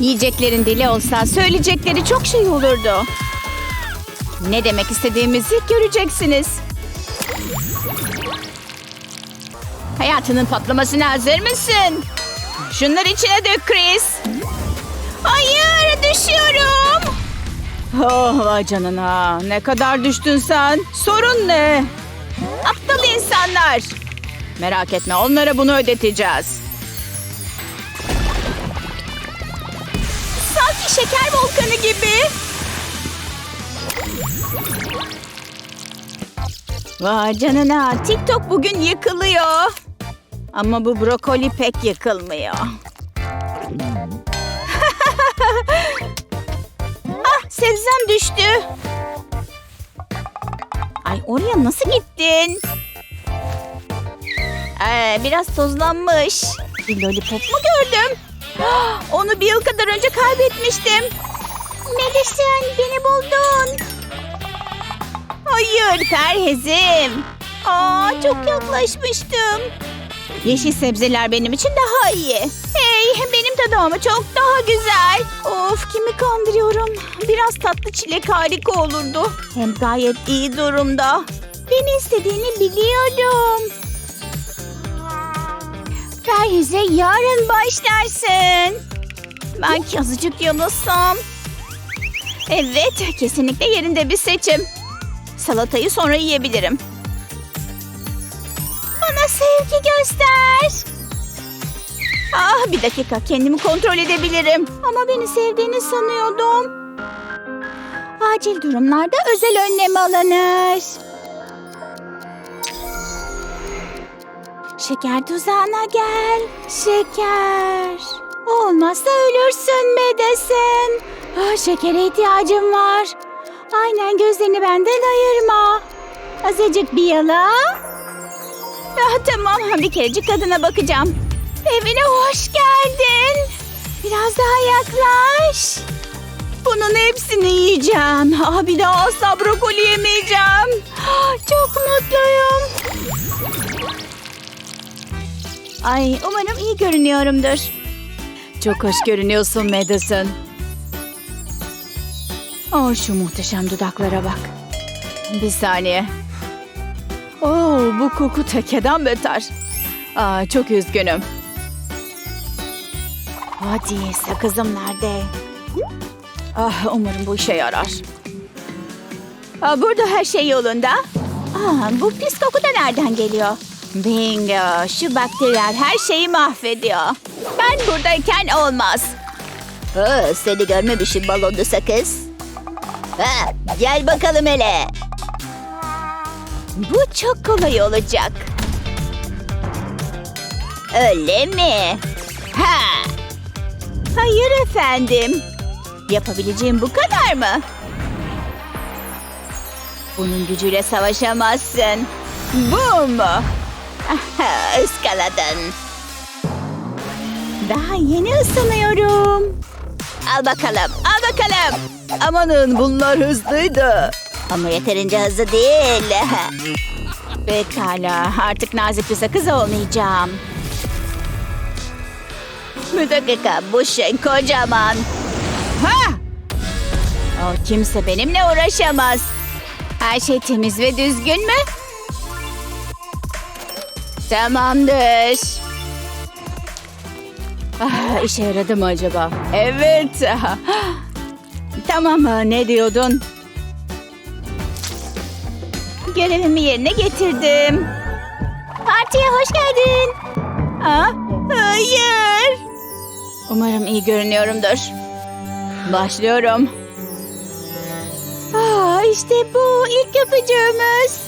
Yiyeceklerin dili olsa söyleyecekleri çok şey olurdu. Ne demek istediğimizi göreceksiniz. Hayatının patlamasına hazır mısın? Şunları içine dök Chris. Hayır düşüyorum. Oh vay canına. Ne kadar düştün sen? Sorun ne? Aptal insanlar. Merak etme onlara bunu ödeteceğiz. Volkanı gibi. Vay canına TikTok bugün yıkılıyor. Ama bu brokoli pek yıkılmıyor. ah sebzem düştü. Ay oraya nasıl gittin? Ee, biraz tozlanmış. Bir lollipop mu gördüm? Onu bir yıl kadar önce kaybetmiştim. Melis'in beni buldun. Hayır perhezim. Aa çok yaklaşmıştım. Yeşil sebzeler benim için daha iyi. Hey benim tadım ama çok daha güzel. Of kimi kandırıyorum. Biraz tatlı çilek harika olurdu. Hem gayet iyi durumda. Beni istediğini biliyorum. Perhize yarın başlarsın. Belki azıcık yanılsam. Evet kesinlikle yerinde bir seçim. Salatayı sonra yiyebilirim. Bana sevgi göster. Ah bir dakika kendimi kontrol edebilirim. Ama beni sevdiğini sanıyordum. Acil durumlarda özel önlem alınır. Şeker tuzağına gel. Şeker. Olmazsa ölürsün Medesin. Ah, şekere ihtiyacım var. Aynen gözlerini benden ayırma. Azıcık bir yala. Ah, tamam bir kerecik tadına bakacağım. Evine hoş geldin. Biraz daha yaklaş. Bunun hepsini yiyeceğim. Ah, bir daha asla brokoli yemeyeceğim. Ah, çok mutluyum. Ay umarım iyi görünüyorumdur. Çok hoş görünüyorsun Madison. Oh şu muhteşem dudaklara bak. Bir saniye. Oo bu koku tekeden beter. Aa, çok üzgünüm. Hadi sakızım nerede? Ah umarım bu işe yarar. Aa, burada her şey yolunda. Aa, bu pis koku da nereden geliyor? Bingo şu bakteriler her şeyi mahvediyor. Ben buradayken olmaz. Ha, seni görmemişim balonlu sakız. Ha, gel bakalım hele. Bu çok kolay olacak. Öyle mi? Ha! Hayır efendim. Yapabileceğim bu kadar mı? Bunun gücüyle savaşamazsın. Bum! Ha, ıskaladın. Daha yeni ısınıyorum. Al bakalım. Al bakalım. Amanın bunlar hızlıydı. Ama yeterince hızlı değil. Pekala artık nazik bir sakız olmayacağım. Bir dakika bu şey kocaman. Ha! O kimse benimle uğraşamaz. Her şey temiz ve düzgün mü? Tamamdır. Ah, işe yaradı mı acaba? Evet. tamam ne diyordun? Görevimi yerine getirdim. Partiye hoş geldin. Aa, hayır. Umarım iyi görünüyorumdur. Başlıyorum. Aa, işte bu ilk öpücüğümüz.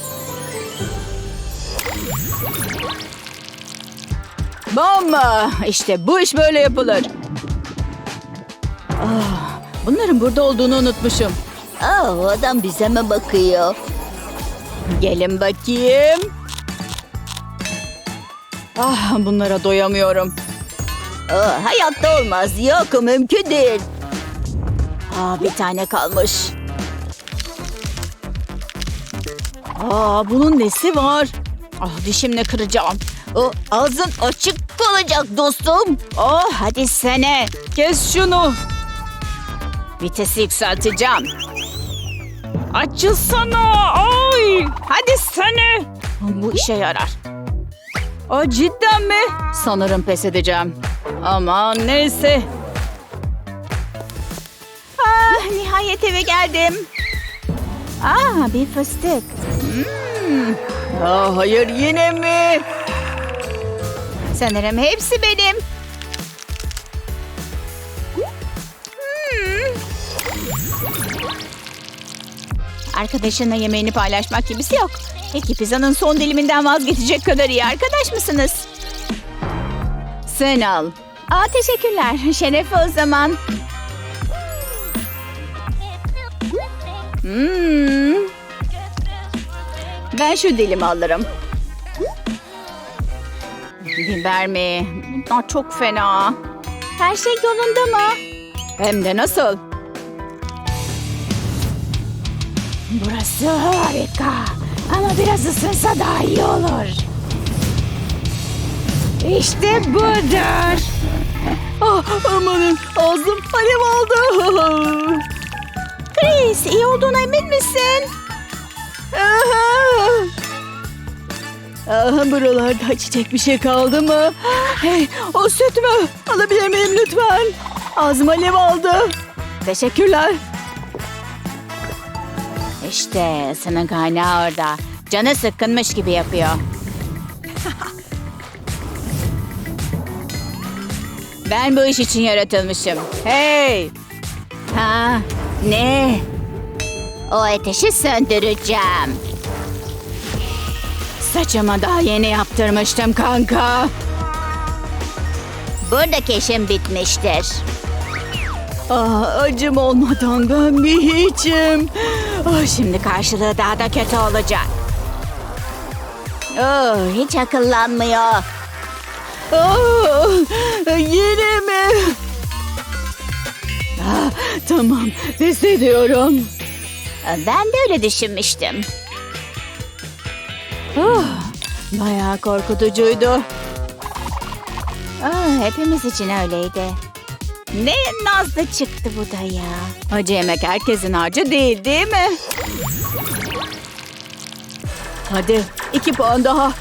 Bomba! İşte bu iş böyle yapılır. Ah, bunların burada olduğunu unutmuşum. Aa, o adam bize mi bakıyor? Gelin bakayım. Ah, bunlara doyamıyorum. Aa, hayatta olmaz. Yok mümkün değil. Aa, bir tane kalmış. Aa, bunun nesi var? Ah, dişimle kıracağım. O ağzın açık kalacak dostum. Oh hadi sene. Kes şunu. Vitesi yükselteceğim. Açılsana. Ay. Hadi sene. Bu işe yarar. O cidden mi? Sanırım pes edeceğim. Aman neyse. Ah nihayet eve geldim. Aa bir fıstık. Hmm. Aa, hayır yine mi? Sanırım hepsi benim. Hmm. Arkadaşınla yemeğini paylaşmak gibisi yok. Peki pizzanın son diliminden vazgeçecek kadar iyi arkadaş mısınız? Sen al. Aa teşekkürler. Şeref o zaman. Hmm. Ben şu dilimi alırım. Biber mi? Bunlar çok fena. Her şey yolunda mı? Hem de nasıl? Burası harika. Ama biraz ısınsa daha iyi olur. İşte budur. Ah, amanın ağzım alev aldı. Chris iyi olduğuna emin misin? Aha. Aha, buralarda içecek bir şey kaldı mı? Hey, o süt mü? Alabilir miyim lütfen? Ağzım alev aldı. Teşekkürler. İşte ısının kaynağı orada. Canı sıkkınmış gibi yapıyor. ben bu iş için yaratılmışım. Hey! Ha, ne? O ateşi söndüreceğim. Saçımı daha yeni yaptırmıştım kanka. Buradaki işim bitmiştir. Ah, acım olmadan ben bir hiçim. Ah, şimdi karşılığı daha da kötü olacak. Oh, hiç akıllanmıyor. Ah, yine mi? Ah, tamam, pes ediyorum. Ben de öyle düşünmüştüm. Ah, bayağı korkutucuydu. Ah, hepimiz için öyleydi. Ne nazlı çıktı bu da ya. Acı yemek herkesin harcı değil değil mi? Hadi iki puan daha.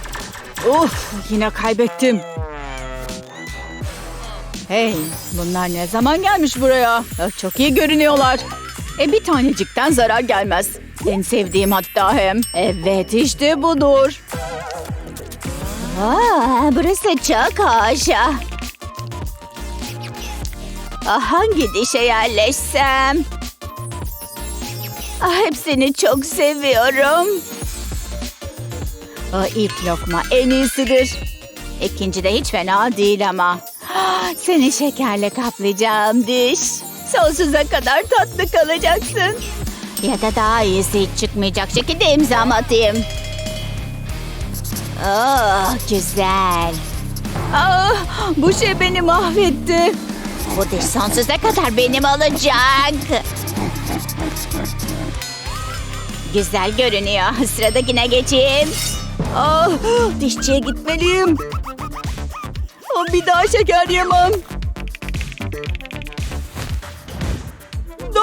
Of yine kaybettim. Hey bunlar ne zaman gelmiş buraya? Çok iyi görünüyorlar. E bir tanecikten zarar gelmez. En sevdiğim hatta hem. Evet işte budur. Aa, burası çok hoş. Ah, hangi dişe yerleşsem? Ah, hepsini çok seviyorum. Ah, ilk lokma en iyisidir. İkinci de hiç fena değil ama. Ah, Seni şekerle kaplayacağım diş. Sonsuza kadar tatlı kalacaksın. Ya da daha iyisi hiç çıkmayacak şekilde imzam atayım. Oh, güzel. Ah, bu şey beni mahvetti. Bu diş sonsuza kadar benim olacak. Güzel görünüyor. Sıradakine geçeyim. Ah, dişçiye gitmeliyim. Ah, bir daha şeker yemem.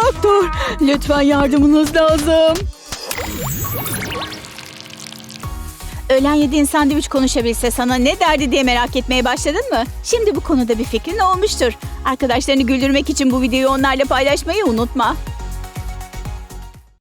Doktor, lütfen yardımınız lazım. Öğlen yediğin sandviç konuşabilse sana ne derdi diye merak etmeye başladın mı? Şimdi bu konuda bir fikrin olmuştur. Arkadaşlarını güldürmek için bu videoyu onlarla paylaşmayı unutma.